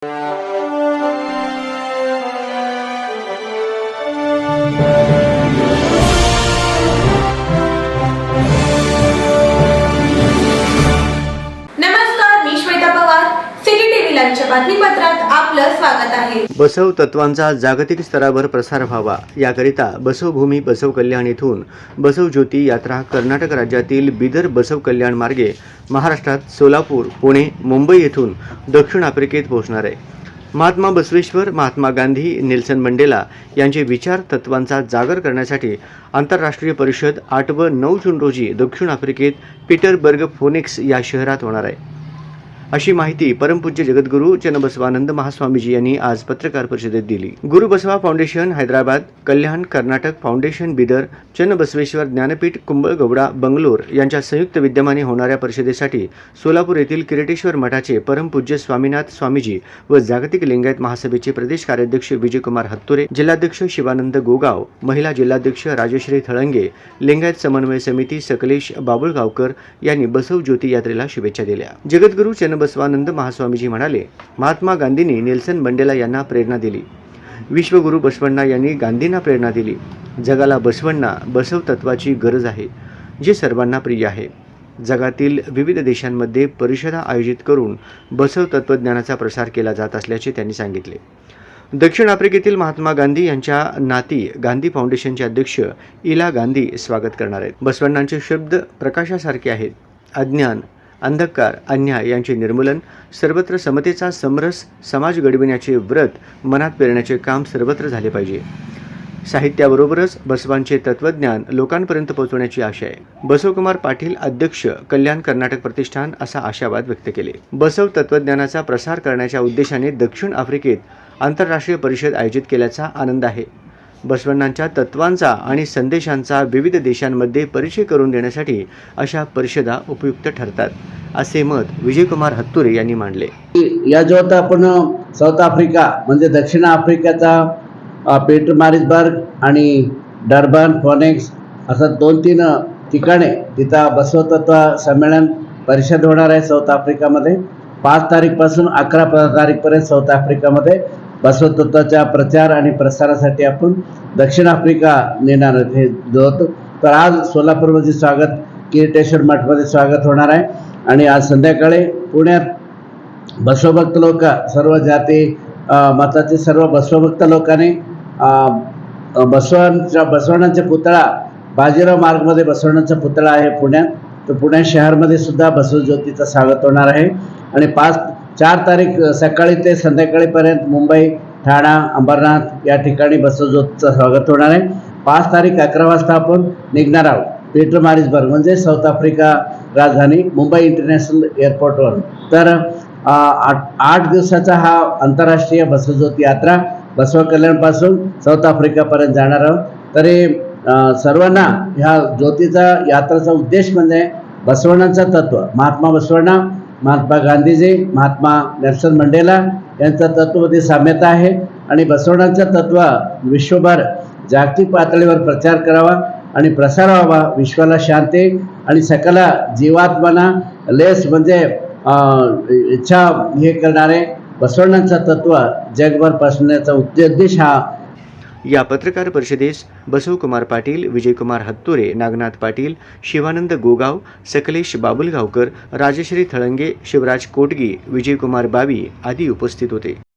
Música आपलं स्वागत आहे. बसव तत्वांचा जागतिक स्तरावर प्रसार व्हावा. याकरिता बसवभूमी बसव कल्याण येथून बसव ज्योती यात्रा कर्नाटक राज्यातील बिदर बसव कल्याण मार्गे महाराष्ट्रात सोलापूर पुणे मुंबई येथून दक्षिण आफ्रिकेत पोहोचणार आहे. महात्मा बसवेश्वर महात्मा गांधी नेल्सन मंडेला यांचे विचार तत्वांचा जागर करण्यासाठी आंतरराष्ट्रीय परिषद आठ व नऊ जून रोजी दक्षिण आफ्रिकेत पीटरबर्ग फोनिक्स या शहरात होणार आहे. अशी माहिती परमपूज्य जगद्गुरू चनबसवानंद महास्वामीजी यांनी आज पत्रकार परिषदेत दिली. गुरु बसवा फाउंडेशन हैदराबाद कल्याण कर्नाटक फाउंडेशन बिदर चन्नबसवेश्वर ज्ञानपीठ कुंभळगौडा बंगलोर यांच्या संयुक्त विद्यमाने होणाऱ्या परिषदेसाठी सोलापूर येथील किरेटेश्वर मठाचे परमपूज्य स्वामीनाथ स्वामीजी व जागतिक लिंगायत महासभेचे प्रदेश कार्याध्यक्ष विजयकुमार हत्तुरे जिल्हाध्यक्ष शिवानंद गोगाव महिला जिल्हाध्यक्ष राजश्री थळंगे लिंगायत समन्वय समिती सकलेश बाबुळगावकर यांनी बसव ज्योती यात्रेला शुभेच्छा दिल्या. जगद्गुरू बसवानंद महास्वामीजी म्हणाले महात्मा गांधींनी नेल्सन मंडेला यांना प्रेरणा दिली. विश्वगुरू बसवण्णा यांनी गांधींना प्रेरणा दिली. जगाला बसवण्णा बसव तत्वाची गरज आहे जे सर्वांना प्रिय आहे. जगातील विविध देशांमध्ये परिषदा आयोजित करून बसव तत्त्वज्ञानाचा प्रसार केला जात असल्याचे त्यांनी सांगितले. दक्षिण आफ्रिकेतील महात्मा गांधी यांच्या नाती गांधी फाउंडेशनचे अध्यक्ष इला गांधी स्वागत करणार आहेत. बसवण्णांचे शब्द प्रकाशासारखे आहेत. अज्ञान अंधकार अन्याय यांचे निर्मूलन सर्वत्र समतेचा समरस समाज घडविण्याचे व्रत मनात पेरण्याचे काम सर्वत्र झाले पाहिजे. साहित्याबरोबरच बसवांचे तत्वज्ञान लोकांपर्यंत पोहोचवण्याची आशा आहे. बसवकुमार पाटील अध्यक्ष कल्याण कर्नाटक प्रतिष्ठान असा आशावाद व्यक्त केले. बसव तत्वज्ञानाचा प्रसार करण्याच्या उद्देशाने दक्षिण आफ्रिकेत आंतरराष्ट्रीय परिषद आयोजित केल्याचा आनंद आहे. बसवण्णांच्या तत्वांचा आणि संदेशांचा विविध देशांमध्ये परिचय करून देण्यासाठी अशा परिषदा उपयुक्त ठरतात असे मत विजयकुमार हत्तुरे यांनी मांडले. या जो आता आपण साऊथ आफ्रिका म्हणजे दक्षिण आफ्रिकेचा पेटर मारिसबर्ग आणि डर्बन फॉनेक्स असं दोन तीन ठिकाणे तिथं बसवतत्व संमेलन परिषद होणार आहे साऊथ आफ्रिकामध्ये. पाच तारीखपासून अकरा तारीखपर्यंत साऊथ आफ्रिकामध्ये बसवतत्वाच्या प्रचार आणि प्रसारासाठी आपण दक्षिण आफ्रिका नेणार हे जो होतो तर आज सोलापूरमध्ये स्वागत किरीटेश्वर मठमध्ये स्वागत होणार आहे. आणि आज संध्याकाळी पुण्यात बसवभक्त लोक सर्व जाती मताचे सर्व बसवभक्त लोकांनी बसवांच्या बसवण्णांचा पुतळा बाजीराव मार्गमध्ये बसवण्याचा पुतळा आहे पुण्यात. तर पुणे शहरमध्ये सुद्धा बसवज्योतीचं स्वागत होणार आहे. आणि पाच चार तारीख सकाळी ते संध्याकाळीपर्यंत मुंबई ठाणा अंबरनाथ या ठिकाणी बसवज्योतीचं स्वागत होणार आहे. पाच तारीख अकरा वाजता आपण निघणार आहोत. पीटर मारिसबर्ग म्हणजे साऊथ आफ्रिका राजधानी मुंबई इंटरनॅशनल एअरपोर्टवर. तर आठ आठ दिवसाचा हा आंतरराष्ट्रीय बसवज्योती यात्रा बसव कल्याणपासून साऊथ आफ्रिकापर्यंत जाणार आहोत. तरी सर्वांना ह्या ज्योतीचा यात्राचा उद्देश म्हणजे बसवणाचं तत्व महात्मा बसवण्णा महात्मा गांधीजी महात्मा नेल्सन मंडेला यांचं तत्वमध्ये साम्यता आहे आणि बसवण्याचं तत्व विश्वभर जागतिक पातळीवर प्रचार करावा आणि प्रसार व्हावा विश्वाला शांती आणि सकला जीवात्मना लेस म्हणजे इच्छा हे करणारे बसवण्याचं तत्व जगभर पसरण्याचा उद्देश हा या पत्रकार परिषदेस बसवकुमार पाटील विजयकुमार हत्तुरे नागनाथ पाटील शिवानंद गोगाव सकलेश बाबुलगावकर राजश्री थळंगे शिवराज कोटगी विजयकुमार बावी आदी उपस्थित होते.